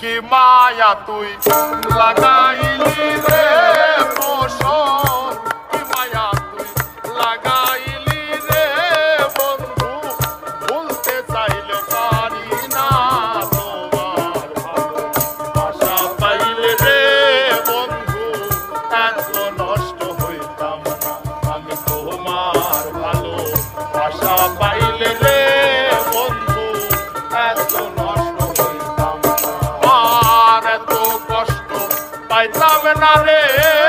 কি মায়া তুই? লাগাইলি রে। gobernable.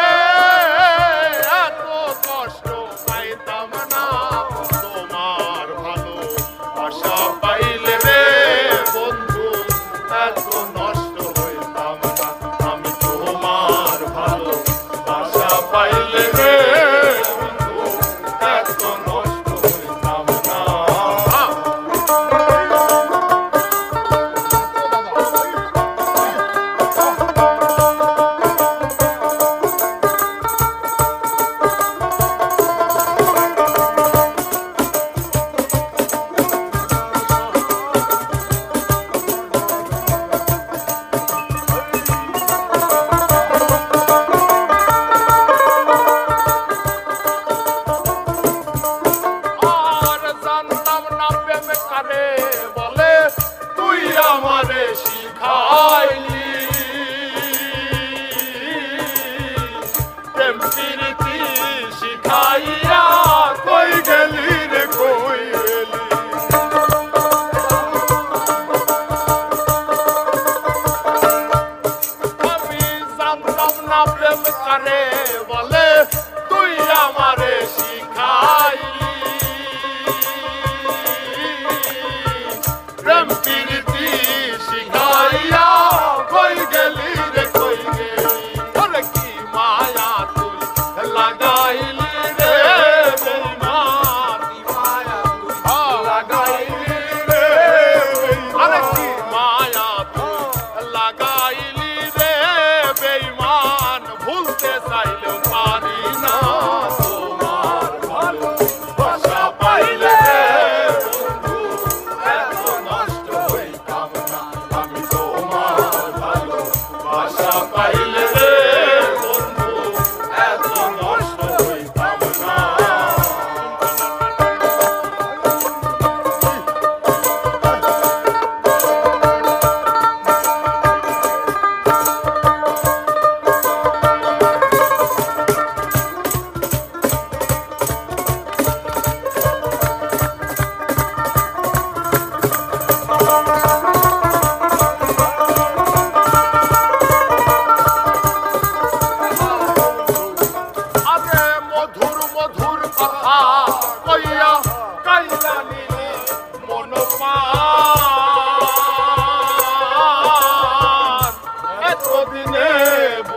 খাইয়া কই গেলি রে কই গেলি? আমি জানতাম না প্রেম করে বলে। ne bu